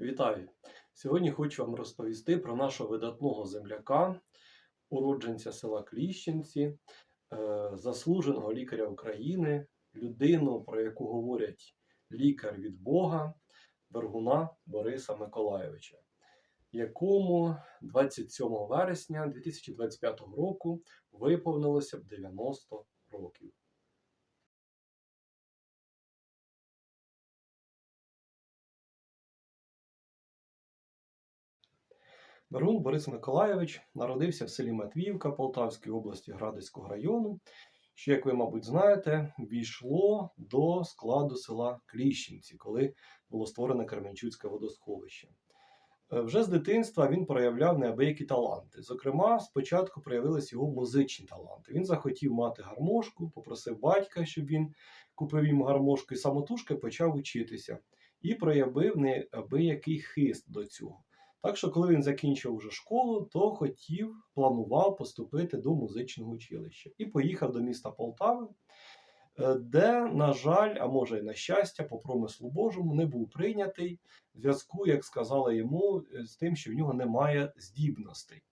Вітаю! Сьогодні хочу вам розповісти про нашого видатного земляка, уродженця села Кліщенці, е, заслуженого лікаря України, людину, про яку говорять лікар від Бога, Вергуна Бориса Миколайовича, якому 27 вересня 2025 року виповнилося б 90 років. Вергун Борис Миколайович народився в селі Матвіївка Полтавської області Градицького району, що, як ви, мабуть, знаєте, війшло до складу села Кліщенці, коли було створене Кременчуцьке водосховище. Е, Вже з дитинства він проявляв неабиякі таланти. Зокрема, спочатку проявились його музичні таланти. Він захотів мати гармошку, попросив батька, щоб він купив йому гармошку, і самотужки почав учитися і проявив неабиякий хист до цього. Так що, коли він закінчив вже школу, то хотів, планував поступити до музичного училища і поїхав до міста Полтави, е, де, на жаль, а може й на щастя, по промислу Божому, не був прийнятий в зв'язку, як сказали йому, е, з тим, що в нього немає здібностей.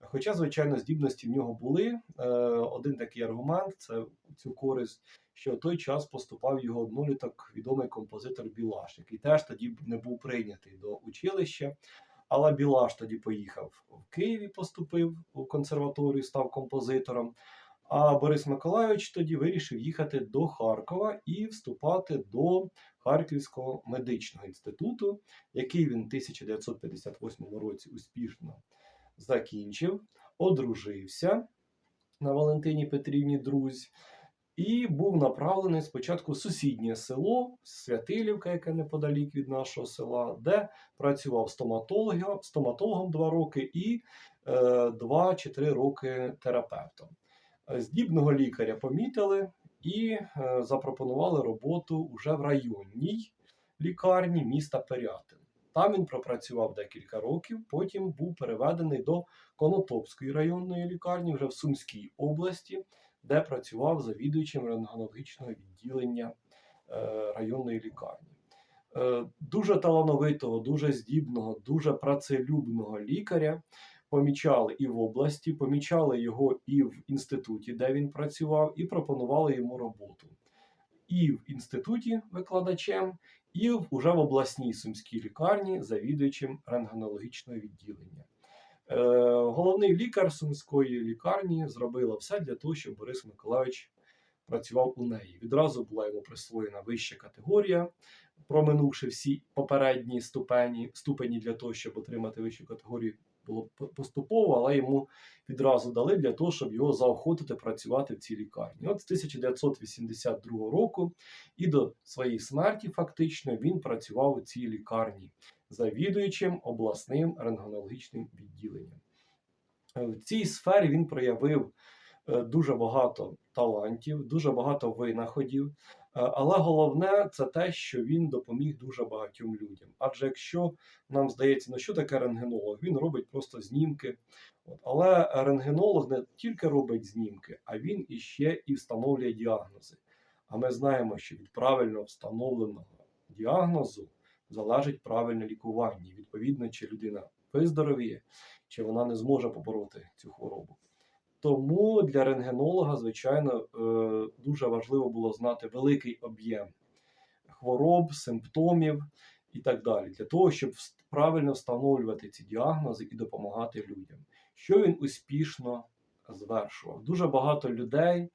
Хоча, звичайно, здібності в нього були. Е, Один такий аргумент це цю користь, що в той час поступав його одноліток відомий композитор Білаш, який теж тоді не був прийнятий до училища. Але Білаш тоді поїхав в Києві, поступив у консерваторію, став композитором. А Борис Миколайович тоді вирішив їхати до Харкова і вступати до Харківського медичного інституту, який він в 1958 році успішно закінчив, одружився на Валентині Петрівні Друзь. І був направлений спочатку в сусіднє село Святилівка, яке неподалік від нашого села, де працював стоматологом, стоматологом два роки і е, два чи три роки терапевтом. Здібного лікаря помітили і е, запропонували роботу вже в районній лікарні міста Пирятин. Там він пропрацював декілька років, потім був переведений до Конотопської районної лікарні вже в Сумській області де працював завідуючим рентгенологічного відділення е, районної лікарні. Е, Дуже талановитого, дуже здібного, дуже працелюбного лікаря помічали і в області, помічали його і в інституті, де він працював, і пропонували йому роботу. І в інституті викладачем, і в, уже в обласній сумській лікарні завідуючим рентгенологічного відділення. Е, головний лікар сумської лікарні зробила все для того, щоб Борис Миколаївич працював у неї. Відразу була йому присвоєна вища категорія, проминувши всі попередні ступені, ступені для того, щоб отримати вищу категорію. Було поступово, але йому відразу дали для того, щоб його заохотити працювати в цій лікарні. От з 1982 року і до своєї смерті, фактично, він працював у цій лікарні завідуючим обласним рентгенологічним відділенням. Е, В цій сфері він проявив е, дуже багато талантів, дуже багато винаходів. Е, Але головне це те, що він допоміг дуже багатьом людям. Адже якщо нам здається, ну що таке рентгенолог, він робить просто знімки. Але рентгенолог не тільки робить знімки, а він іще і встановлює діагнози. А ми знаємо, що від правильно встановленого діагнозу залежить правильне лікування. Відповідно, чи людина виздоровіє, чи вона не зможе побороти цю хворобу. Тому для рентгенолога, звичайно, е, дуже важливо було знати великий об'єм хвороб, симптомів і так далі, для того, щоб правильно встановлювати ці діагнози і допомагати людям. Що він успішно звершував? Дуже багато людей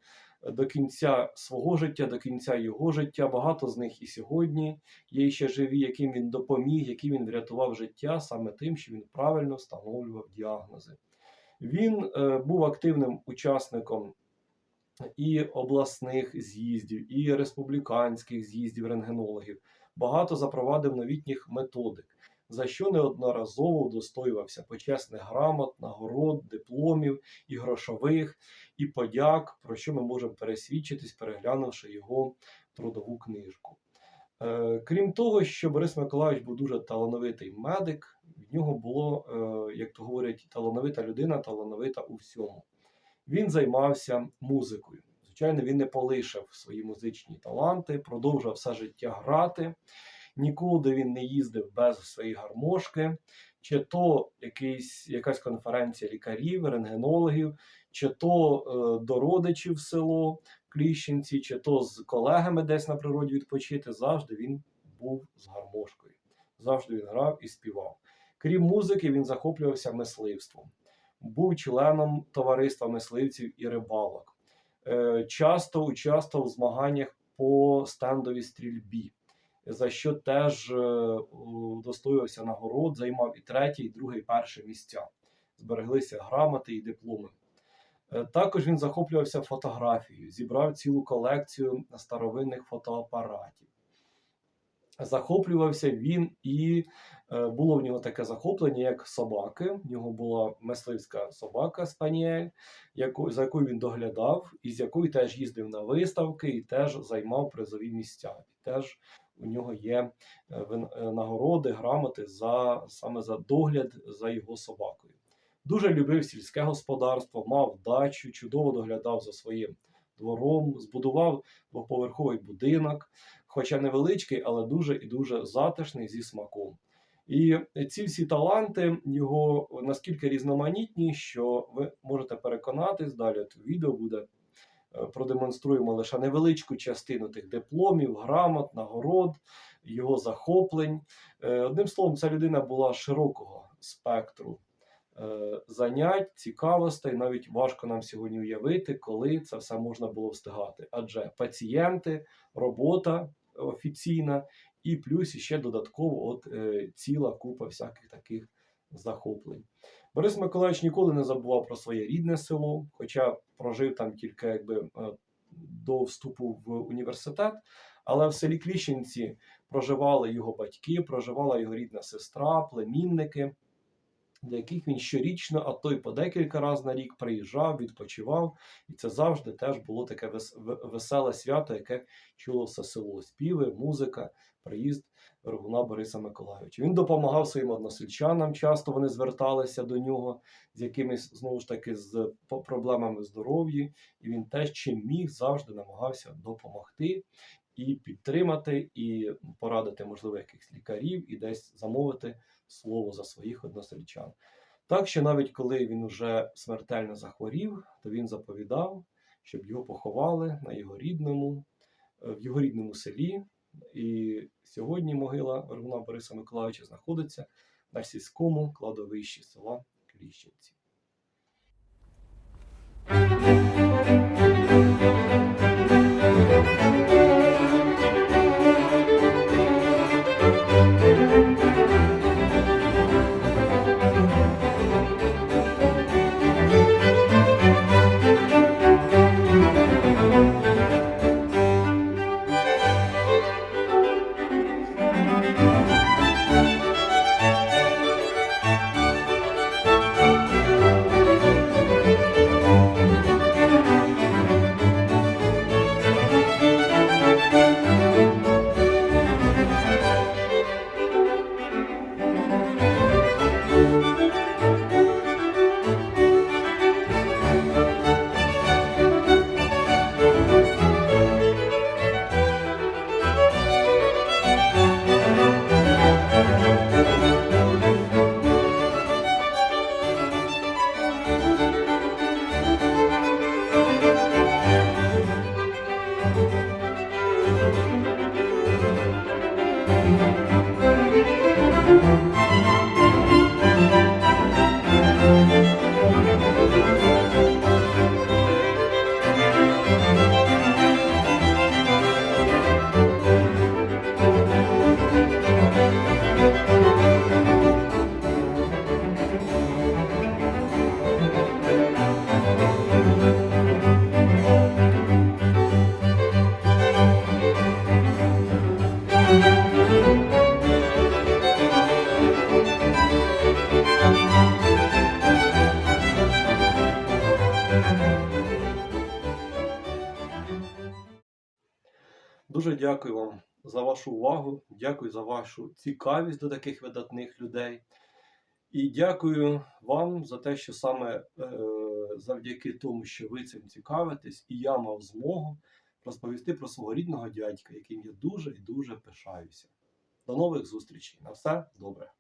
до кінця свого життя, до кінця його життя. Багато з них і сьогодні є ще живі, яким він допоміг, яким він врятував життя саме тим, що він правильно встановлював діагнози. Він е, був активним учасником і обласних з'їздів, і республіканських з'їздів рентгенологів. Багато запровадив новітніх методик, за що неодноразово удостоювався почесних грамот, нагород, дипломів і грошових, і подяк, про що ми можемо пересвідчитись, переглянувши його трудову книжку. Е, Крім того, що Борис Миколаївич був дуже талановитий медик, в нього було, е, як то говорять, талановита людина, талановита у всьому. Він займався музикою. Звичайно, він не полишив свої музичні таланти, продовжував все життя грати. Нікуди він не їздив без своєї гармошки, чи то якийсь, якась конференція лікарів, рентгенологів, чи то е, до родичів в село Кліщенці, чи то з колегами десь на природі відпочити. Завжди він був з гармошкою. Завжди він грав і співав. Крім музики, він захоплювався мисливством. Був членом товариства мисливців і рибалок. Е, Часто участвував в змаганнях по стендовій стрільбі, за що теж е, удостоювався нагород, займав і третє, і друге, і перше місця. Збереглися грамоти і дипломи. Е, Також він захоплювався фотографією, зібрав цілу колекцію старовинних фотоапаратів. Захоплювався він і е, було в нього таке захоплення, як собаки. В нього була мисливська собака Спаніель, за якою він доглядав, і з якою теж їздив на виставки, і теж займав призові місця. І теж у нього є е, е, нагороди, грамоти за саме за догляд за його собакою. Дуже любив сільське господарство, мав дачу, чудово доглядав за своїм двором, збудував двоповерховий будинок, хоча невеличкий, але дуже і дуже затишний зі смаком. І ці всі таланти його наскільки різноманітні, що ви можете переконатись, далі відео буде. Продемонструємо лише невеличку частину тих дипломів, грамот, нагород, його захоплень. Е, Одним словом, ця людина була широкого спектру е, занять, цікавостей. Навіть важко нам сьогодні уявити, коли це все можна було встигати. Адже пацієнти, робота офіційна, і плюс ще додатково от, е, ціла купа всяких таких захоплень. Борис Миколаївич ніколи не забував про своє рідне село, хоча прожив там тільки якби е, до вступу в університет. Але в селі Кліщенці проживали його батьки, проживала його рідна сестра, племінники, до яких він щорічно, а то й по декілька разів на рік приїжджав, відпочивав. І це завжди теж було таке веселе свято, яке чуло все село. Співи, музика, приїзд Рогуна Бориса Миколайовича. Він допомагав своїм односельчанам, часто вони зверталися до нього з якимись знову ж таки з проблемами здоров'я, і він теж чим міг завжди намагався допомогти і підтримати, і порадити, можливо, якихось лікарів, і десь замовити слово за своїх односельчан. Так що навіть коли він уже смертельно захворів, то він заповідав, щоб його поховали на його рідному, е, в його рідному селі. І сьогодні могила Рогуна Бориса Миколаївича знаходиться на сільському кладовищі села Кліщенці. Дуже дякую вам за вашу увагу, дякую за вашу цікавість до таких видатних людей. І дякую вам за те, що саме е, завдяки тому, що ви цим цікавитесь, і я мав змогу розповісти про свого рідного дядька, яким я дуже і дуже пишаюся. До нових зустрічей. На все добре.